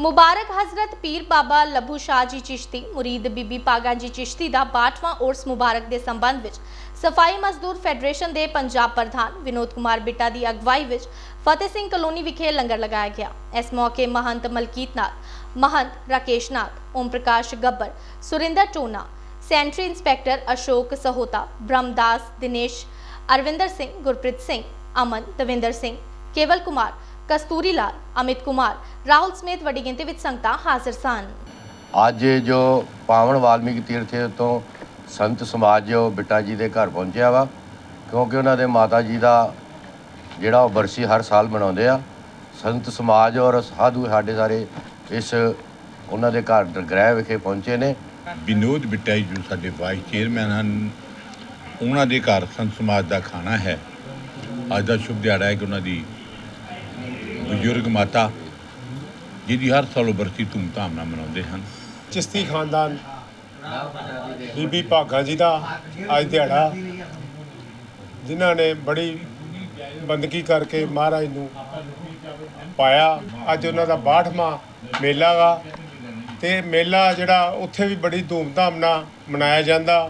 ਮੁਬਾਰਕ ਹਜ਼ਰਤ ਪੀਰ ਬਾਬਾ ਲੱਭੂ ਸ਼ਾਹ ਜੀ ਚਿਸ਼ਤੀ, ਮੁਰੀਦ ਬੀਬੀ ਪਾਗਾ ਜੀ ਚਿਸ਼ਤੀ ਦਾ 62ਵਾਂ ਉਰਸ ਮੁਬਾਰਕ ਦੇ ਸੰਬੰਧ ਵਿੱਚ ਸਫ਼ਾਈ ਮਜ਼ਦੂਰ ਫੈਡਰੇਸ਼ਨ ਦੇ ਪੰਜਾਬ ਪ੍ਰਧਾਨ ਵਿਨੋਦ ਕੁਮਾਰ ਬਿੱਟਾ ਦੀ ਅਗਵਾਈ ਵਿੱਚ ਫਤਿਹ ਸਿੰਘ ਕਲੋਨੀ ਵਿਖੇ ਲੰਗਰ ਲਗਾਇਆ ਗਿਆ। ਇਸ ਮੌਕੇ ਮਹੰਤ ਮਲਕੀਤ ਨਾਥ ਮਹੰਤ ਰਾਕੇਸ਼ ਨਾਥ ਓਮ ਪ੍ਰਕਾਸ਼ ਗੱਬਰ, ਸੁਰਿੰਦਰ ਟੋਨਾ, ਸੈਂਟਰੀ ਇੰਸਪੈਕਟਰ ਅਸ਼ੋਕ ਸਹੋਤਾ, ਬ੍ਰਹਮਦਾਸ ਦਿਨੇਸ਼, ਅਰਵਿੰਦਰ ਸਿੰਘ, ਗੁਰਪ੍ਰੀਤ ਸਿੰਘ, ਅਮਨ, ਦਵਿੰਦਰ ਸਿੰਘ, ਕੇਵਲ ਕੁਮਾਰ ਕਸਤੂਰੀ ਲਾਲ ਅਮਿਤ ਕੁਮਾਰ ਰਾਹੁਲ ਸਮੇਤ ਵੱਡੀ ਗਿਣਤੀ ਵਿੱਚ ਸੰਗਤਾਂ ਹਾਜ਼ਰ ਸਨ। ਅੱਜ ਜੋ ਪਾਵਨ ਵਾਲਮੀਕ ਤੀਰਥ ਤੋਂ ਸੰਤ ਸਮਾਜ ਜੋ ਬਿੱਟਾ ਜੀ ਦੇ ਘਰ ਪਹੁੰਚਿਆ ਵਾ ਕਿਉਂਕਿ ਉਹਨਾਂ ਦੇ ਮਾਤਾ ਜੀ ਦਾ ਜਿਹੜਾ ਉਹ ਬਰਸੀ ਹਰ ਸਾਲ ਮਨਾਉਂਦੇ ਆ ਸੰਤ ਸਮਾਜ ਔਰ ਸਾਧੂ ਸਾਡੇ ਸਾਰੇ ਇਸ ਉਹਨਾਂ ਦੇ ਘਰ ਗ੍ਰਹਿ ਵਿਖੇ ਪਹੁੰਚੇ ਨੇ। ਵਿਨੋਦ ਬਿੱਟਾ ਜੀ ਜੋ ਸਾਡੇ ਵਾਈਸ ਚੇਅਰਮੈਨ ਹਨ ਉਹਨਾਂ ਦੇ ਘਰ ਸੰਤ ਸਮਾਜ ਦਾ ਖਾਣਾ ਹੈ। ਅੱਜ ਦਾ ਸ਼ੁਭ ਦਿਹਾੜਾ ਹੈ ਕਿ ਉਹਨਾਂ ਦੀ ਬਜ਼ੁਰਗ ਮਾਤਾ, ਜਿਹਦੀ ਹਰ ਸਾਲ ਬਰਸੀ ਧੂਮਧਾਮ ਨਾਲ ਮਨਾਉਂਦੇ ਹਨ। ਚਿਸ਼ਤੀ ਖਾਨਦਾਨ, ਬੀਬੀ ਭਾਗਾ ਜੀ ਦਾ ਅੱਜ ਦਿਹਾੜਾ, ਜਿਨ੍ਹਾਂ ਨੇ ਬੜੀ ਬੰਦਗੀ ਕਰਕੇ ਮਹਾਰਾਜ ਨੂੰ ਪਾਇਆ। ਅੱਜ ਉਹਨਾਂ ਦਾ 62ਵਾਂ ਮੇਲਾ ਵਾ ਤੇ ਮੇਲਾ ਜਿਹੜਾ ਉੱਥੇ ਵੀ ਬੜੀ ਧੂਮਧਾਮ ਨਾਲ ਮਨਾਇਆ ਜਾਂਦਾ।